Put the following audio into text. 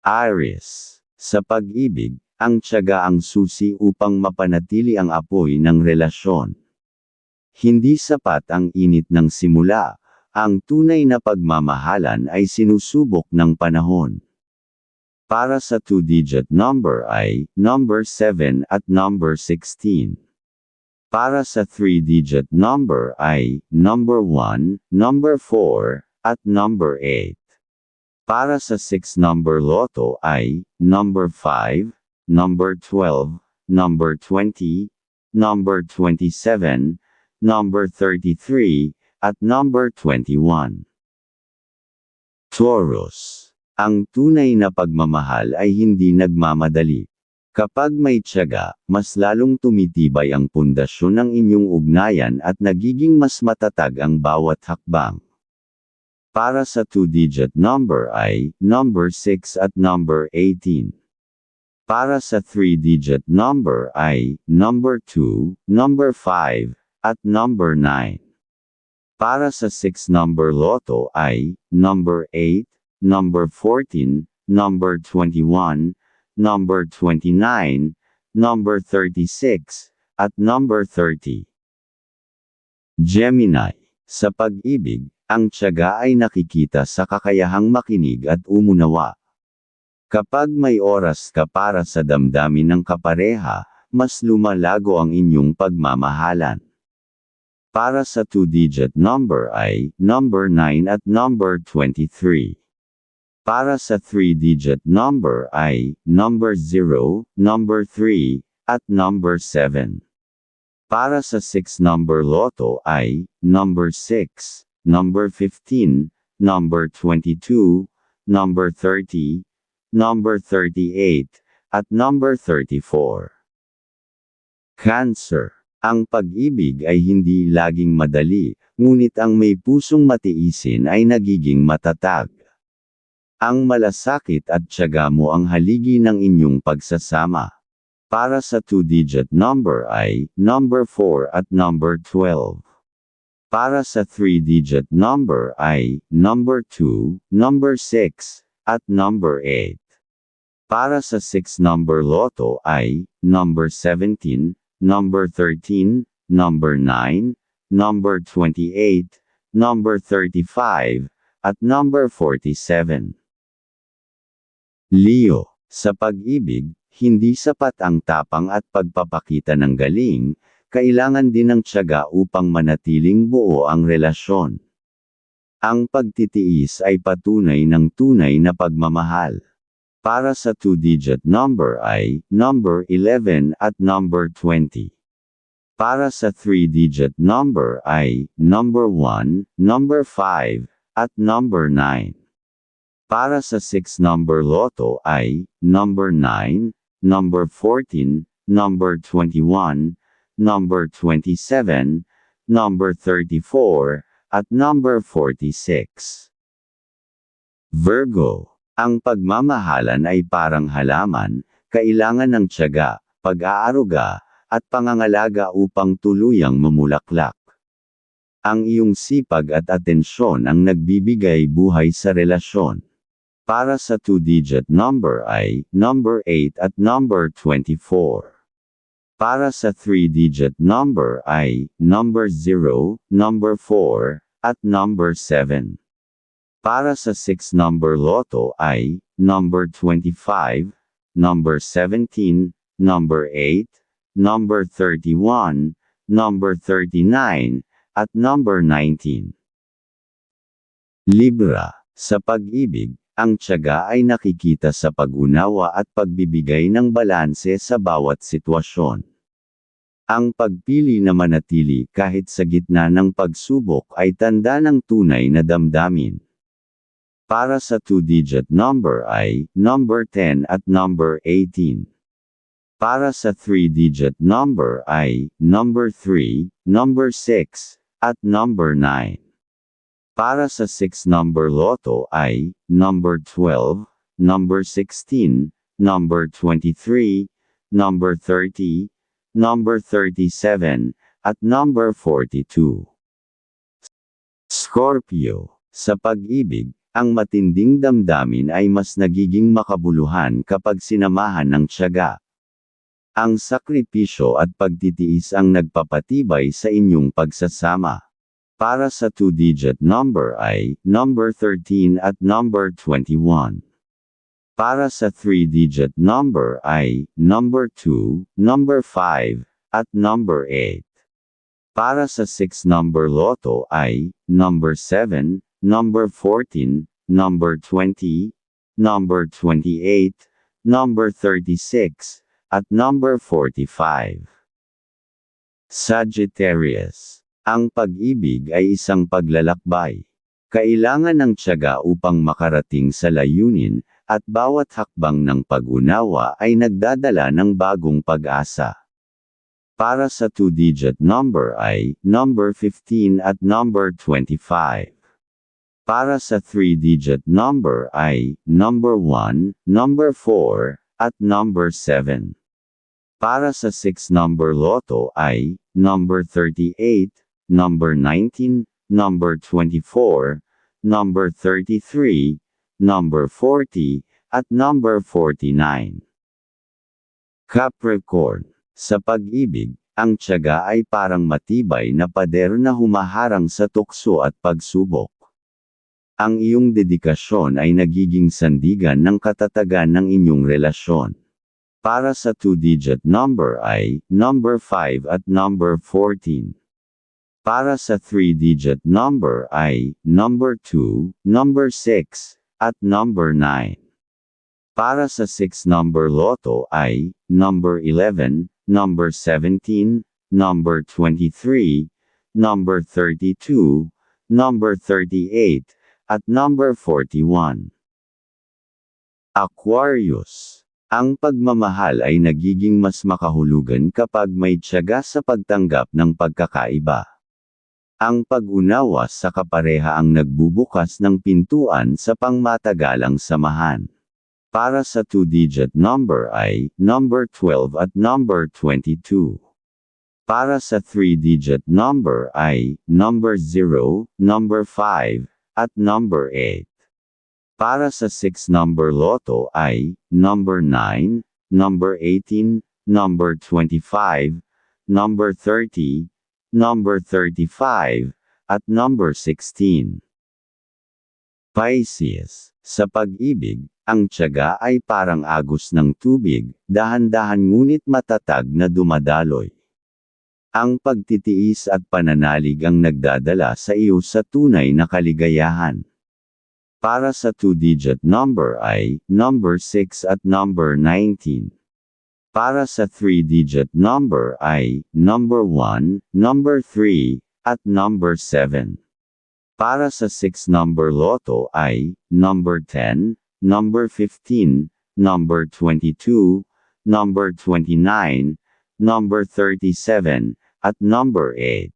Aries. Sa pag-ibig, ang tiyaga ang susi upang mapanatili ang apoy ng relasyon. Hindi sapat ang init ng simula, ang tunay na pagmamahalan ay sinusubok ng panahon. Para sa two-digit number ay number 7 at number 16. Para sa three-digit number ay number 1, number 4, at number 8. Para sa 6 number loto ay number 5, number 12, number 20, number 27, number 33, at number 21. Taurus. Ang tunay na pagmamahal ay hindi nagmamadali. Kapag may tiyaga, mas lalong tumitibay ang pundasyon ng inyong ugnayan at nagiging mas matatag ang bawat hakbang. Para sa two-digit number ay number 6 at number 18. Para sa three-digit number ay number 2, number 5, at number 9. Para sa 6 number loto ay number 8, number 14, number 21, number 29, number 36, at number 30. Gemini. Sa pag-ibig, ang tiyaga ay nakikita sa kakayahang makinig at umunawa. Kapag may oras ka para sa damdamin ng kapareha, mas lumalago ang inyong pagmamahalan. Para sa two-digit number ay number 9 at number 23. Para sa three-digit number ay number 0, number 3, at number 7. Para sa 6 number loto ay number 6, number 15, number 22, number 30, number 38, at number 34. Cancer. Ang pag-ibig ay hindi laging madali, ngunit ang may pusong matiisin ay nagiging matatag. Ang malasakit at tiyaga mo ang haligi ng inyong pagsasama. Para sa two-digit number ay number 4 at number 12. Para sa three-digit number ay number 2, number 6, at number 8. Para sa 6 number loto ay number 17, number 13, number 9, number 28, number 35, at number 47. Leo, sa pag-ibig, hindi sapat ang tapang at pagpapakita ng galing, kailangan din ng tiyaga upang manatiling buo ang relasyon. Ang pagtitiis ay patunay ng tunay na pagmamahal. Para sa two-digit number ay number 11 at number 20. Para sa three-digit number ay number 1, number 5, at number 9. Para sa 6 number loto ay number 9, number 14, number 21, number 27, number 34, at number 46. Virgo. Ang pagmamahalan ay parang halaman, kailangan ng tiyaga, pag-aaruga, at pangangalaga upang tuluyang mamulaklak. Ang iyong sipag at atensyon ang nagbibigay buhay sa relasyon. Para sa two-digit number ay number 8 at number 24. Para sa three-digit number ay number 0, number 4, at number 7. Para sa 6 number loto ay number 25, number 17, number 8, number 31, number 39, at number 19. Libra, sa pag-ibig, ang tiyaga ay nakikita sa pag-unawa at pagbibigay ng balanse sa bawat sitwasyon. Ang pagpili na manatili kahit sa gitna ng pagsubok ay tanda ng tunay na damdamin. Para sa two-digit number ay number 10 at number 18. Para sa three-digit number ay number 3, number 6, at number 9. Para sa 6 number loto ay number 12, number 16, number 23, number 30, number 37, at number 42. Scorpio, sa pag-ibig, Ang matinding damdamin ay mas nagiging makabuluhan kapag sinamahan ng tiyaga. Ang sakripisyo at pagtitiis ang nagpapatibay sa inyong pagsasama. Para sa two-digit number ay number 13 at number 21. Para sa three-digit number ay number 2, number 5, at number 8. Para sa 6 number loto ay number 7, number 14, number 20, number 28, number 36, at number 45. Sagittarius. Ang pag-ibig ay isang paglalakbay. Kailangan ng tiyaga upang makarating sa layunin, at bawat hakbang ng pag-unawa ay nagdadala ng bagong pag-asa. Para sa two-digit number ay number 15 at number 25. Para sa three-digit number ay number 1, number 4, at number 7. Para sa 6 number loto ay number 38, number 19, number 24, number 33, number 40, at number 49. Capricorn. Sa pag-ibig, ang tiyaga ay parang matibay na pader na humaharang sa tukso at pagsubok. Ang iyong dedikasyon ay nagiging sandigan ng katatagan ng inyong relasyon. Para sa two-digit number ay number 5 at number 14. Para sa three-digit number ay number 2, number 6, at number 9. Para sa 6 number loto ay number 11, number 17, number 23, number 32, number 38, at number 41. Aquarius ang pagmamahal ay nagiging mas makahulugan kapag may tiyaga sa pagtanggap ng pagkakaiba. Ang pag-unawa sa kapareha ang nagbubukas ng pintuan sa pangmatagalang samahan. Para sa two-digit number ay number 12 at number 22. Para sa three-digit number ay number 0, number 5, at number 8. Para sa 6 number loto ay number 9, number 18, number 25, number 30, number 35, at number 16. Pisces. Sa pag-ibig, ang tiyaga ay parang agos ng tubig, dahan-dahan ngunit matatag na dumadaloy. Ang pagtitiis at pananalig ang nagdadala sa iyo sa tunay na kaligayahan. Para sa two-digit number ay number 6 at number 19. Para sa three-digit number ay number 1, number 3, at number 7. Para sa 6 number loto ay number 10, number 15, number 22, number 29, number 37, at number 8.